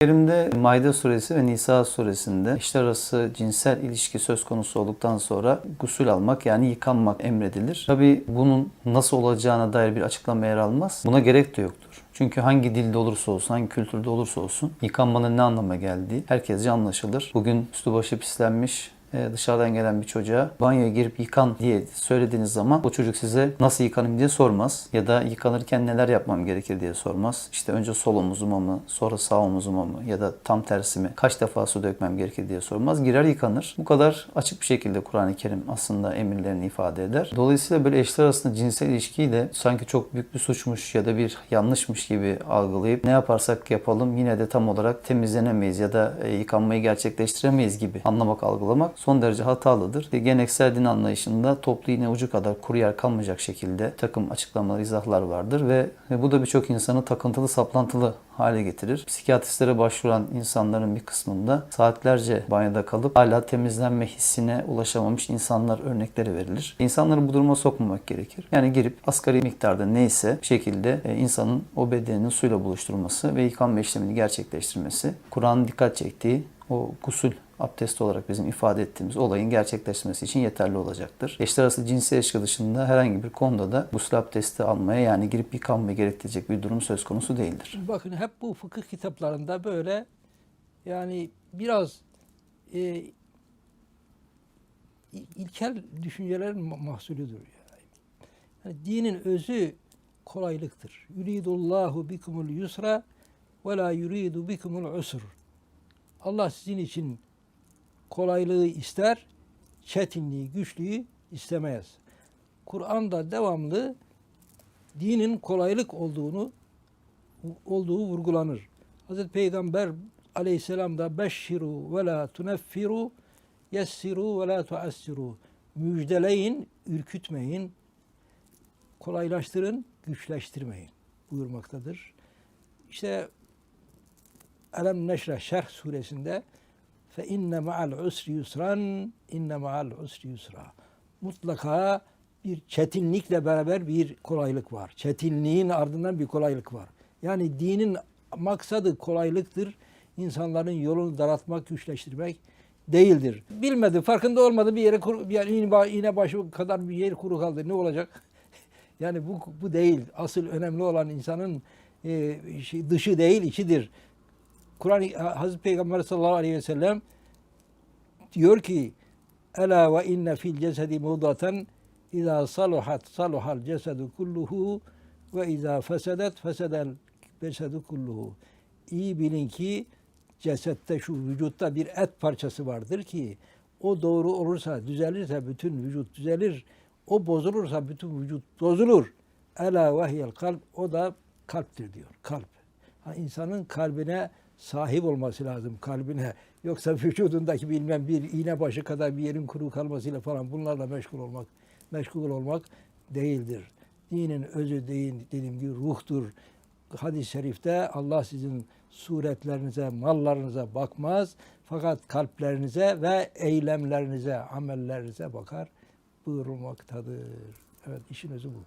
Kerim'de Maide suresi ve Nisa suresinde eşler arası cinsel ilişki söz konusu olduktan sonra gusül almak yani yıkanmak emredilir. Tabi bunun nasıl olacağına dair bir açıklama yer almaz. Buna gerek de yoktur. Çünkü hangi dilde olursa olsun, hangi kültürde olursa olsun yıkanmanın ne anlama geldiği herkesce anlaşılır. Bugün üstü başı pislenmiş, dışarıdan gelen bir çocuğa banyoya girip yıkan diye söylediğiniz zaman o çocuk size nasıl yıkanayım diye sormaz. Ya da yıkanırken neler yapmam gerekir diye sormaz. İşte önce sol omuzuma mı, sonra sağ omuzuma mı ya da tam tersi mi, kaç defa su dökmem gerekir diye sormaz. Girer yıkanır. Bu kadar açık bir şekilde Kur'an-ı Kerim aslında emirlerini ifade eder. Dolayısıyla böyle eşler arasında cinsel ilişkiyi de sanki çok büyük bir suçmuş ya da bir yanlışmış gibi algılayıp ne yaparsak yapalım yine de tam olarak temizlenemeyiz ya da e, yıkanmayı gerçekleştiremeyiz gibi anlamak, algılamak son derece hatalıdır. E, Geleneksel din anlayışında toplu iğne ucu kadar kuru yer kalmayacak şekilde takım açıklamalar, izahlar vardır ve ve bu da birçok insanı takıntılı, saplantılı hale getirir. Psikiyatristlere başvuran insanların bir kısmında saatlerce banyoda kalıp hala temizlenme hissine ulaşamamış insanlar örnekleri verilir. İnsanları bu duruma sokmamak gerekir. Yani girip asgari miktarda neyse şekilde e, insanın o bedeninin suyla buluşturulması ve yıkanma işlemini gerçekleştirmesi, Kur'an'ın dikkat çektiği o gusül abdest olarak bizim ifade ettiğimiz olayın gerçekleşmesi için yeterli olacaktır. Eşler arası cinsel ilişki dışında herhangi bir konuda da gusül abdesti almaya yani girip yıkanmaya gerektirecek bir durum söz konusu değildir. Bakın hep bu fıkıh kitaplarında böyle yani biraz e, il- ilkel düşüncelerin ma- mahsulüdür. Yani. yani dinin özü kolaylıktır. Yuridullahu bikumul yusra ve la yuridu bikumul usr. Allah sizin için kolaylığı ister, çetinliği, güçlüğü istemez. Kur'an'da devamlı dinin kolaylık olduğunu olduğu vurgulanır. Hazreti Peygamber aleyhisselam da beşşiru ve la tuneffiru yessiru ve la tuassiru müjdeleyin, ürkütmeyin, kolaylaştırın, güçleştirmeyin buyurmaktadır. İşte Elem Neşreh Şerh suresinde fe inne ma'al usri yusran inne ma'al usri yusra. Mutlaka bir çetinlikle beraber bir kolaylık var. Çetinliğin ardından bir kolaylık var. Yani dinin maksadı kolaylıktır. İnsanların yolunu daraltmak, güçleştirmek değildir. Bilmedi, farkında olmadı bir yere kuru, yer, iğne, ba- iğne başı kadar bir yer kuru kaldı. Ne olacak? Yani bu bu değil. Asıl önemli olan insanın e, dışı değil, içidir. Kur'an Hazreti Peygamber sallallahu aleyhi ve sellem diyor ki Ela ve inne fil cesedi mudaten İza saluhat saluhal cesedu kulluhu ve izâ fesedet fesedel cesedu kulluhu. İyi bilin ki cesette şu vücutta bir et parçası vardır ki o doğru olursa, düzelirse bütün vücut düzelir. O bozulursa bütün vücut bozulur. Ela vehiyel kalp o da kalptir diyor. Kalp. Ha, insanın kalbine sahip olması lazım kalbine. Yoksa vücudundaki bilmem bir iğne başı kadar bir yerin kuru kalmasıyla falan bunlarla meşgul olmak meşgul olmak değildir. Dinin özü değil, dediğim gibi ruhtur. Hadis-i şerifte Allah sizin suretlerinize, mallarınıza bakmaz. Fakat kalplerinize ve eylemlerinize, amellerinize bakar buyurulmaktadır. Evet işin özü bu.